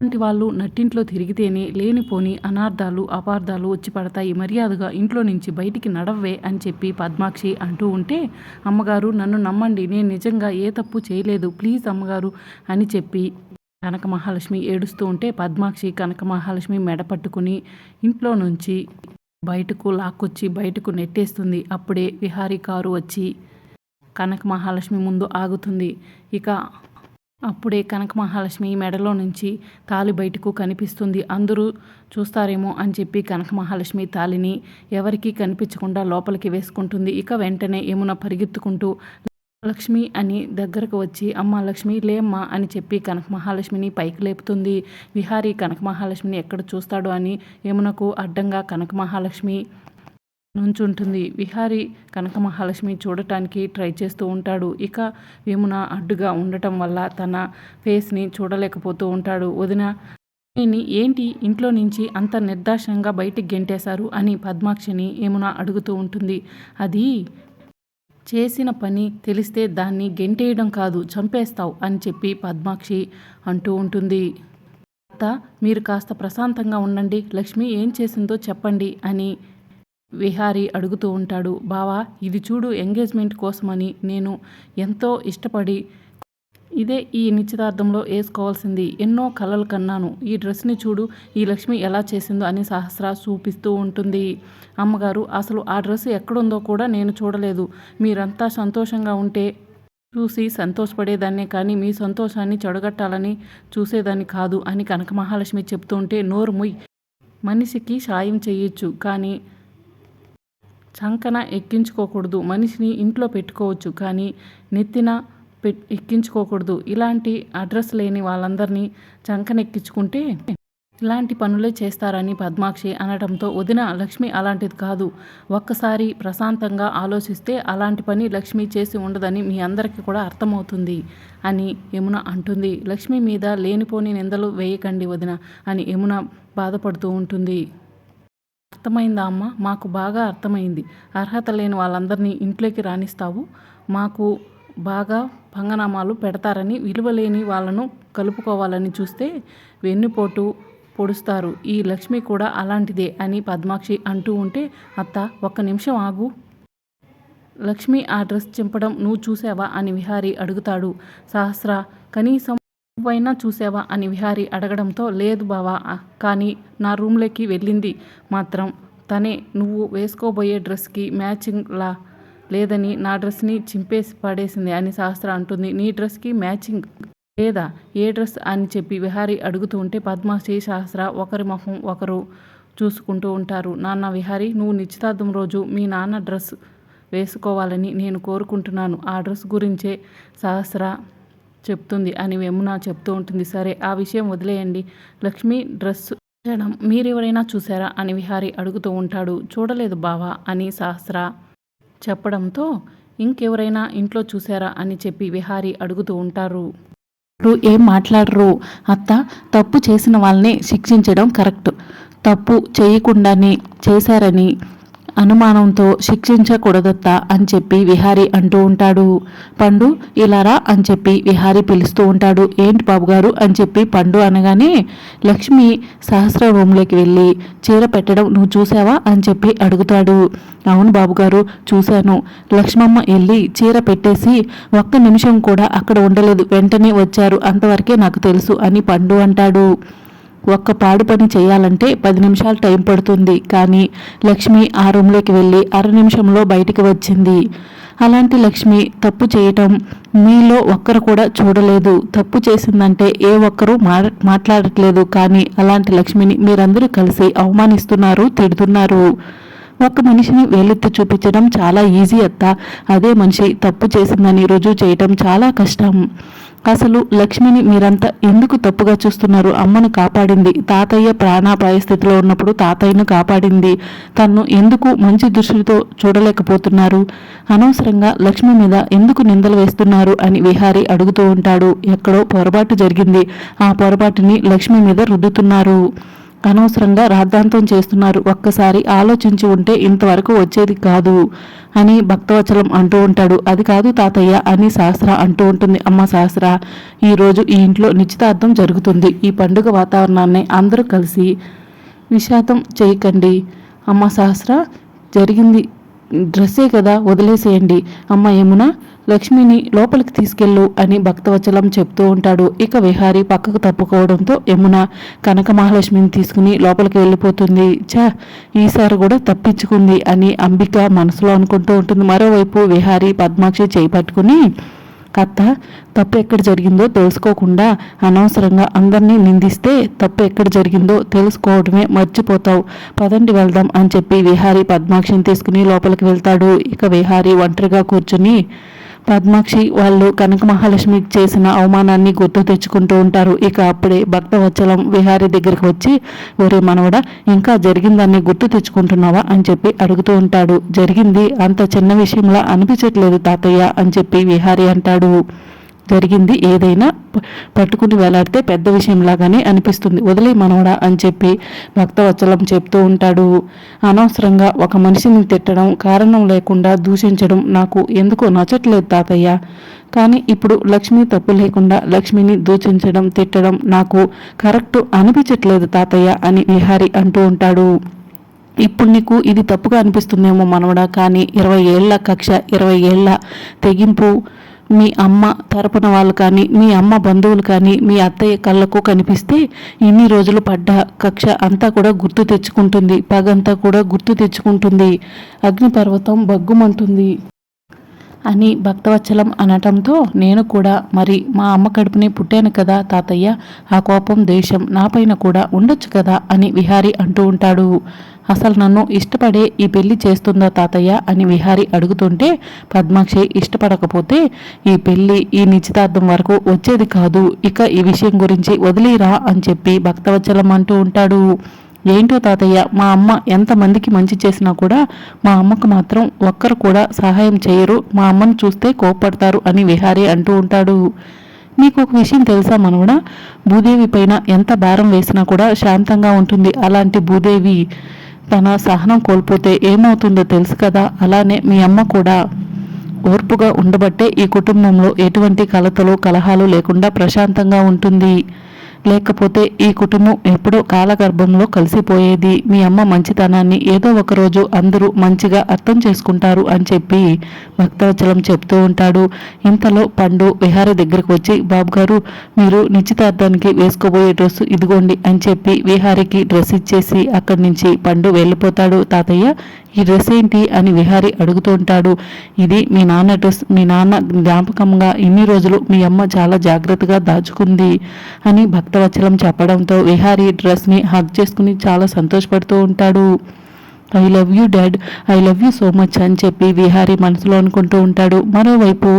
అలాంటి వాళ్ళు నట్టింట్లో తిరిగితేనే లేనిపోని అనార్థాలు అపార్థాలు వచ్చి పడతాయి. మర్యాదగా ఇంట్లో నుంచి బయటికి నడవ్వే అని చెప్పి పద్మాక్షి అంటూ ఉంటే అమ్మగారు నన్ను నమ్మండి నేను నిజంగా ఏ తప్పు చేయలేదు. ప్లీజ్ అమ్మగారు అని చెప్పి కనక మహాలక్ష్మి ఏడుస్తూ ఉంటే పద్మాక్షి కనక మహాలక్ష్మి మెడ పట్టుకుని ఇంట్లో నుంచి బయటకు లాక్కొచ్చి బయటకు నెట్టేస్తుంది. అప్పుడే విహారీ కారు వచ్చి కనక మహాలక్ష్మి ముందు ఆగుతుంది. ఇక అప్పుడే కనక మహాలక్ష్మి మెడలో నుంచి తాలి బయటకు కనిపిస్తుంది. అందరూ చూస్తారేమో అని చెప్పి కనక మహాలక్ష్మి తాలిని ఎవరికీ కనిపించకుండా లోపలికి వేసుకుంటుంది. ఇక వెంటనే యమున పరిగెత్తుకుంటూ లక్ష్మి అని దగ్గరకు వచ్చి అమ్మ లక్ష్మి లేమ్మా అని చెప్పి కనక మహాలక్ష్మిని పైకి లేపుతుంది. విహారీ కనక మహాలక్ష్మిని ఎక్కడ చూస్తాడు అని యమునకు అడ్డంగా కనక మహాలక్ష్మి నుంచుంటుంది విహారి కనక మహాలక్ష్మి చూడటానికి ట్రై చేస్తూ ఉంటాడు. ఇక వేమున అడ్డుగా ఉండటం వల్ల తన ఫేస్ని చూడలేకపోతూ ఉంటాడు. వదిన ఏంటి? ఇంట్లో నుంచి అంత నిర్దాక్షంగా బయటికి గెంటేశారు? అని పద్మాక్షిని ఏమున అడుగుతూ ఉంటుంది. అది చేసిన పని తెలిస్తే దాన్ని గెంటేయడం కాదు చంపేస్తావు అని చెప్పి పద్మాక్షి అంటూ ఉంటుంది. అత్త మీరు కాస్త ప్రశాంతంగా ఉండండి. లక్ష్మి ఏం చేసిందో చెప్పండి అని విహారీ అడుగుతూ ఉంటాడు బావా ఇది చూడు ఎంగేజ్మెంట్ కోసమని నేను ఎంతో ఇష్టపడి ఇదే ఈ నిశ్చితార్థంలో వేసుకోవాల్సింది. ఎన్నో కలలు కన్నాను. ఈ డ్రెస్ని చూడు ఈ లక్ష్మి ఎలా చేసిందో అని సహస్ర చూపిస్తూ ఉంటుంది. అమ్మగారు అసలు ఆ డ్రెస్ ఎక్కడుందో కూడా నేను చూడలేదు. మీరంతా సంతోషంగా ఉంటే చూసి సంతోషపడేదాన్నే కానీ మీ సంతోషాన్ని చెడగట్టాలని చూసేదాన్ని కాదు అని కనక మహాలక్ష్మి చెప్తూ ఉంటే నోరు ముయ్. మనిషికి సాయం చేయొచ్చు. కానీ చంకన ఎక్కించుకోకూడదు. మనిషిని ఇంట్లో పెట్టుకోవచ్చు కానీ నెత్తిన పెట్ ఎక్కించుకోకూడదు. ఇలాంటి అడ్రస్ లేని వాళ్ళందరినీ చంకన ఎక్కించుకుంటే ఇలాంటి పనులే చేస్తారని పద్మాక్షి అనడంతో వదిన లక్ష్మి అలాంటిది కాదు. ఒక్కసారి ప్రశాంతంగా ఆలోచిస్తే అలాంటి పని లక్ష్మి చేసి ఉండదని మీ అందరికీ కూడా అర్థమవుతుంది అని యమున అంటుంది. లక్ష్మి మీద లేనిపోని నిందలు వేయకండి వదిన అని యమున బాధపడుతూ ఉంటుంది. అర్థమైందా అమ్మ? మాకు బాగా అర్థమైంది. అర్హత లేని వాళ్ళందరినీ ఇంట్లోకి రాణిస్తావు మాకు బాగా పంగనామాలు పెడతారని విలువలేని వాళ్ళను కలుపుకోవాలని చూస్తే వెన్నుపోటు పొడుస్తారు. ఈ లక్ష్మి కూడా అలాంటిదే అని పద్మాక్షి అంటూ ఉంటే అత్త ఒక్క నిమిషం ఆగు. లక్ష్మి ఆ డ్రెస్ చింపడం నువ్వు చూసావా? అని విహారీ అడుగుతాడు. సహస్ర కనీసం నువ్వైనా చూసావా అని విహారి అడగడంతో లేదు బావా కానీ నా రూమ్లోకి వెళ్ళింది మాత్రం. తనే నువ్వు వేసుకోబోయే డ్రెస్కి మ్యాచింగ్లా లేదని నా డ్రెస్ని చింపేసి పడేసింది అని శాస్త్ర అంటుంది. నీ డ్రెస్కి మ్యాచింగ్ లేదా ఏ డ్రెస్ అని చెప్పి విహారి అడుగుతూ ఉంటే పద్మశ్రీ శాస్త్ర ఒకరి మొహం ఒకరు చూసుకుంటూ ఉంటారు. నాన్న విహారి నువ్వు నిశ్చితార్థం రోజు మీ నాన్న డ్రెస్ వేసుకోవాలని నేను కోరుకుంటున్నాను. ఆ డ్రెస్ గురించే సహస్ర చెప్తుంది అని యమున చెప్తూ ఉంటుంది. సరే ఆ విషయం వదిలేయండి. లక్ష్మి డ్రెస్ చేయడం మీరెవరైనా చూసారా అని విహారి అడుగుతూ ఉంటాడు. చూడలేదు బావా అని సహస్ర చెప్పడంతో ఇంకెవరైనా ఇంట్లో చూసారా అని చెప్పి విహారి అడుగుతూ ఉంటారు. ఏం మాట్లాడరు. అత్త తప్పు చేసిన వాళ్ళని శిక్షించడం కరెక్ట్. తప్పు చేయకుండానే చేశారని అనుమానంతో శిక్షించకూడదత్తా అని చెప్పి విహారి అంటూ ఉంటాడు. పండు ఇలారా? అని చెప్పి విహారి పిలుస్తూ ఉంటాడు. ఏంటి బాబు గారు అని చెప్పి పండు అనగానే లక్ష్మి సహస్ర రూమ్లోకి వెళ్ళి చీర పెట్టడం నువ్వు చూసావా? అని చెప్పి అడుగుతాడు. అవును బాబుగారు చూశాను. లక్ష్మమ్మ వెళ్ళి చీర పెట్టేసి ఒక్క నిమిషం కూడా అక్కడ ఉండలేదు. వెంటనే వచ్చారు. అంతవరకే నాకు తెలుసు అని పండు అంటాడు. ఒక్క పాడి పని చేయాలంటే పది నిమిషాలు టైం పడుతుంది. కానీ లక్ష్మి ఆ రూమ్లోకి వెళ్ళి అర నిమిషంలో బయటికి వచ్చింది. అలాంటి లక్ష్మి తప్పు చేయటం మీలో ఒక్కరు కూడా చూడలేదు. తప్పు చేసిందంటే ఏ ఒక్కరూ మాట్లాడట్లేదు. కానీ అలాంటి లక్ష్మిని మీరందరూ కలిసి అవమానిస్తున్నారు తిడుతున్నారు. ఒక మనిషిని వేలెత్తి చూపించడం చాలా ఈజీ అత్త. అదే మనిషి తప్పు చేసిందని రుజువు చేయటం చాలా కష్టం. అసలు లక్ష్మిని మీరంతా ఎందుకు తప్పుగా చూస్తున్నారు? అమ్మను కాపాడింది. తాతయ్య ప్రాణాపాయ స్థితిలో ఉన్నప్పుడు తాతయ్యను కాపాడింది. తన్ను ఎందుకు మంచి దృష్టితో చూడలేకపోతున్నారు? అనవసరంగా లక్ష్మి మీద ఎందుకు నిందలు వేస్తున్నారు అని విహారి అడుగుతూ ఉంటాడు. ఎక్కడో పొరపాటు జరిగింది. ఆ పొరపాటుని లక్ష్మి మీద రుద్దుతున్నారు. అనవసరంగా రాద్ధాంతం చేస్తున్నారు. ఒక్కసారి ఆలోచించి ఉంటే ఇంతవరకు వచ్చేది కాదు అని భక్తవచలం అంటూ ఉంటాడు. అది కాదు తాతయ్య అని శాస్త్ర అంటూ ఉంటుంది. అమ్మ శాస్త్ర ఈరోజు ఈ ఇంట్లో నిశ్చితార్థం జరుగుతుంది. ఈ పండుగ వాతావరణాన్ని అందరూ కలిసి విషాదం చేయకండి. అమ్మ శాస్త్ర జరిగింది డ్రెస్సే కదా వదిలేసేయండి. అమ్మ యమున లక్ష్మిని లోపలికి తీసుకెళ్ళు అని భక్తవచలం చెప్తూ ఉంటాడు. ఇక విహారి పక్కకు తప్పుకోవడంతో యమున కనక మహాలక్ష్మిని తీసుకుని లోపలికి వెళ్ళిపోతుంది. చా ఈసారి కూడా తప్పించుకుంది అని అంబిక మనసులో అనుకుంటూ ఉంటుంది. మరోవైపు విహారి పద్మాక్షి చేయి పట్టుకుని కథ తప్పు ఎక్కడ జరిగిందో తెలుసుకోకుండా అనవసరంగా అందరినీ నిందిస్తే తప్పు ఎక్కడ జరిగిందో తెలుసుకోవడమే మర్చిపోతావు. పదండి వెళ్దాం అని చెప్పి విహారీ పద్మాక్షిని తీసుకుని లోపలికి వెళ్తాడు. ఇక విహారీ ఒంటరిగా కూర్చుని పద్మాక్షి వాళ్ళు కనక మహాలక్ష్మికి చేసిన అవమానాన్ని గుర్తు తెచ్చుకుంటూ ఉంటారు. ఇక అప్పుడే భక్తవత్సలం విహారి దగ్గరికి వచ్చి ఒరే మనవడ ఇంకా జరిగిందాన్ని గుర్తు తెచ్చుకుంటున్నావా? అని చెప్పి అడుగుతూ ఉంటాడు. జరిగింది అంత చిన్న విషయంలా అనిపించట్లేదు తాతయ్య అని చెప్పి విహారి అంటాడు. జరిగింది. ఏదైనా పట్టుకుని వేలాడితే పెద్ద విషయంలాగానే అనిపిస్తుంది. వదిలే మనవడా అని చెప్పి భక్తవత్సలం చెప్తూ ఉంటాడు. అనవసరంగా ఒక మనిషిని తిట్టడం కారణం లేకుండా దూషించడం నాకు ఎందుకో నచ్చట్లేదు తాతయ్య. కానీ ఇప్పుడు లక్ష్మి తప్పు లేకుండా లక్ష్మిని దూషించడం తిట్టడం నాకు కరెక్ట్ అనిపించట్లేదు తాతయ్య అని విహారి అంటూ ఉంటాడు. ఇప్పుడు నీకు ఇది తప్పుగా అనిపిస్తుందేమో మనవడా కానీ ఇరవై ఏళ్ళ కక్ష ఇరవై ఏళ్ళ తెగింపు మీ అమ్మ తరపున వాళ్ళు కానీ మీ అమ్మ బంధువులు కానీ మీ అత్తయ్య కళ్ళకు కనిపిస్తే ఇన్ని రోజులు పడ్డ కక్ష అంతా కూడా గుర్తు తెచ్చుకుంటుంది. పగంతా కూడా గుర్తు తెచ్చుకుంటుంది. అగ్నిపర్వతం బగ్గుమంటుంది అని భక్తవత్సలం అనటంతో నేను కూడా మరి మా అమ్మ కడుపునే పుట్టాను కదా తాతయ్య ఆ కోపం దేశం నాపైన కూడా ఉండొచ్చు కదా అని విహారి అంటూ ఉంటాడు. అసలు నన్ను ఇష్టపడే ఈ పెళ్ళి చేస్తుందా తాతయ్య అని విహారి అడుగుతుంటే పద్మాక్షి ఇష్టపడకపోతే ఈ పెళ్ళి ఈ నిశ్చితార్థం వరకు వచ్చేది కాదు ఇక ఈ విషయం గురించి వదిలేరా అని చెప్పి భక్తవచ్చలం అంటూ ఉంటాడు. ఏంటో తాతయ్య మా అమ్మ ఎంతమందికి మంచి చేసినా కూడా మా అమ్మకు మాత్రం ఒక్కరు కూడా సహాయం చేయరు మా అమ్మను చూస్తే కోప్పడతారు అని విహారీ అంటూ ఉంటాడు. మీకు ఒక విషయం తెలుసా మనవడ? భూదేవి పైన ఎంత భారం వేసినా కూడా శాంతంగా ఉంటుంది అలాంటి భూదేవి. తన సహనం కోల్పోతే ఏమవుతుందో తెలుసు కదా. అలానే మీ అమ్మ కూడా ఓర్పుగా ఉండబట్టే ఈ కుటుంబంలో ఎటువంటి కలతలు కలహాలు లేకుండా ప్రశాంతంగా ఉంటుంది. లేకపోతే ఈ కుటుంబం ఎప్పుడో కాలగర్భంలో కలిసిపోయేది. మీ అమ్మ మంచితనాన్ని ఏదో ఒకరోజు అందరూ మంచిగా అర్థం చేసుకుంటారు అని చెప్పి భక్తవచలం చెప్తూ ఉంటాడు. ఇంతలో పండు విహార దగ్గరకు వచ్చి బాబు గారు మీరు నిశ్చితార్థానికి వేసుకోబోయే డ్రెస్ ఇదిగోండి అని చెప్పి విహారికి డ్రెస్ ఇచ్చేసి అక్కడి నుంచి పండు వెళ్ళిపోతాడు. తాతయ్య ఈ డ్రెస్ ఏంటి అని విహారి అడుగుతూ ఉంటాడు. ఇది మీ నాన్న డ్రెస్ మీ నాన్న జ్ఞాపకంగా ఇన్ని రోజులు మీ అమ్మ చాలా జాగ్రత్తగా దాచుకుంది అని భక్తవచలం చెప్పడంతో విహారి డ్రెస్ని హగ్ చేసుకుని చాలా సంతోషపడుతూ ఉంటాడు. I love you dad I love you so much అని చెప్పి విహారి మనసులో అనుకుంటూ ఉంటాడు. మరోవైపు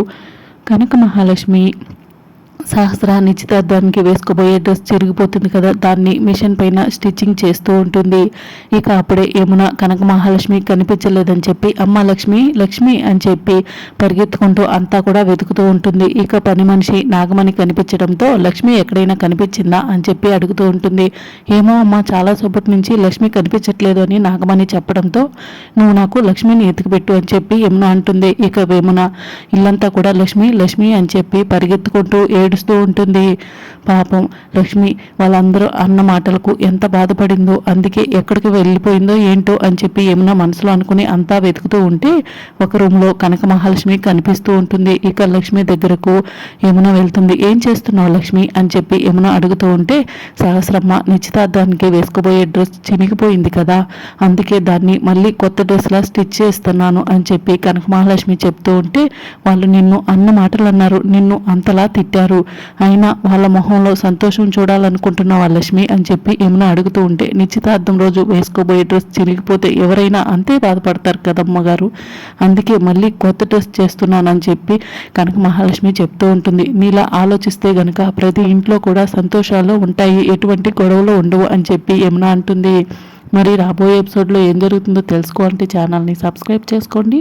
కనక మహాలక్ష్మి సహస్ర నిశ్చితార్థానికి వేసుకోబోయే డ్రెస్ చిరిగిపోతుంది కదా. దాన్ని మిషన్ పైన స్టిచ్చింగ్ చేస్తూ ఉంటుంది. ఇక అప్పుడే యమున కనక మహాలక్ష్మి కనిపించలేదని చెప్పి అమ్మ లక్ష్మి లక్ష్మి అని చెప్పి పరిగెత్తుకుంటూ అంతా కూడా వెతుకుతూ ఉంటుంది. ఇక పని మనిషి నాగమణి కనిపించడంతో లక్ష్మి ఎక్కడైనా కనిపించిందా? అని చెప్పి అడుగుతూ ఉంటుంది. ఏమో అమ్మ చాలా సేపటి నుంచి లక్ష్మి కనిపించట్లేదు అని నాగమణి చెప్పడంతో నువ్వు నాకు లక్ష్మిని ఎతికిపెట్టు అని చెప్పి యమున అంటుంది. ఇక వేమున ఇల్లంతా కూడా లక్ష్మి లక్ష్మి అని చెప్పి పరిగెత్తుకుంటూ ఏడు ఏడుస్తూ ఉంటుంది. పాపం లక్ష్మి వాళ్ళందరూ అన్న మాటలకు ఎంత బాధపడిందో అందుకే ఎక్కడికి వెళ్ళిపోయిందో ఏంటో అని చెప్పి ఏమైనా మనసులో అనుకుని అంతా వెతుకుతూ ఉంటే ఒక రూమ్లో కనక మహాలక్ష్మి కనిపిస్తూ ఉంటుంది. ఇక లక్ష్మి దగ్గరకు యమున వెళ్తుంది. ఏం చేస్తున్నావు లక్ష్మి అని చెప్పి యమున అడుగుతూ ఉంటే సహస్రమ్మ నిశ్చితార్థానికి వేసుకుపోయే డ్రెస్ చినిగిపోయింది కదా అందుకే దాన్ని మళ్ళీ కొత్త డ్రెస్లా స్టిచ్ చేస్తున్నాను అని చెప్పి కనక మహాలక్ష్మి చెప్తూ ఉంటే వాళ్ళు నిన్ను అన్న మాటలు అన్నారు. నిన్ను అంతలా తిట్టారు. అయినా వాళ్ళ మొహంలో సంతోషం చూడాలనుకుంటున్నావా లక్ష్మి అని చెప్పి ఏమైనా అడుగుతూ ఉంటే నిశ్చితార్థం రోజు వేసుకోబోయే డ్రెస్ చిరిగిపోతే ఎవరైనా అంతే బాధపడతారు కదమ్మ గారు. అందుకే మళ్ళీ కొత్త డ్రెస్ చేస్తున్నానని చెప్పి కనుక మహాలక్ష్మి చెప్తూ ఉంటుంది. నీలా ఆలోచిస్తే గనక ప్రతి ఇంట్లో కూడా సంతోషాలు ఉంటాయి ఎటువంటి గొడవలు ఉండవు అని చెప్పి ఏమైనా అంటుంది. మరి రాబోయే ఎపిసోడ్లో ఏం జరుగుతుందో తెలుసుకోవాలంటే ఛానల్ని సబ్స్క్రైబ్ చేసుకోండి.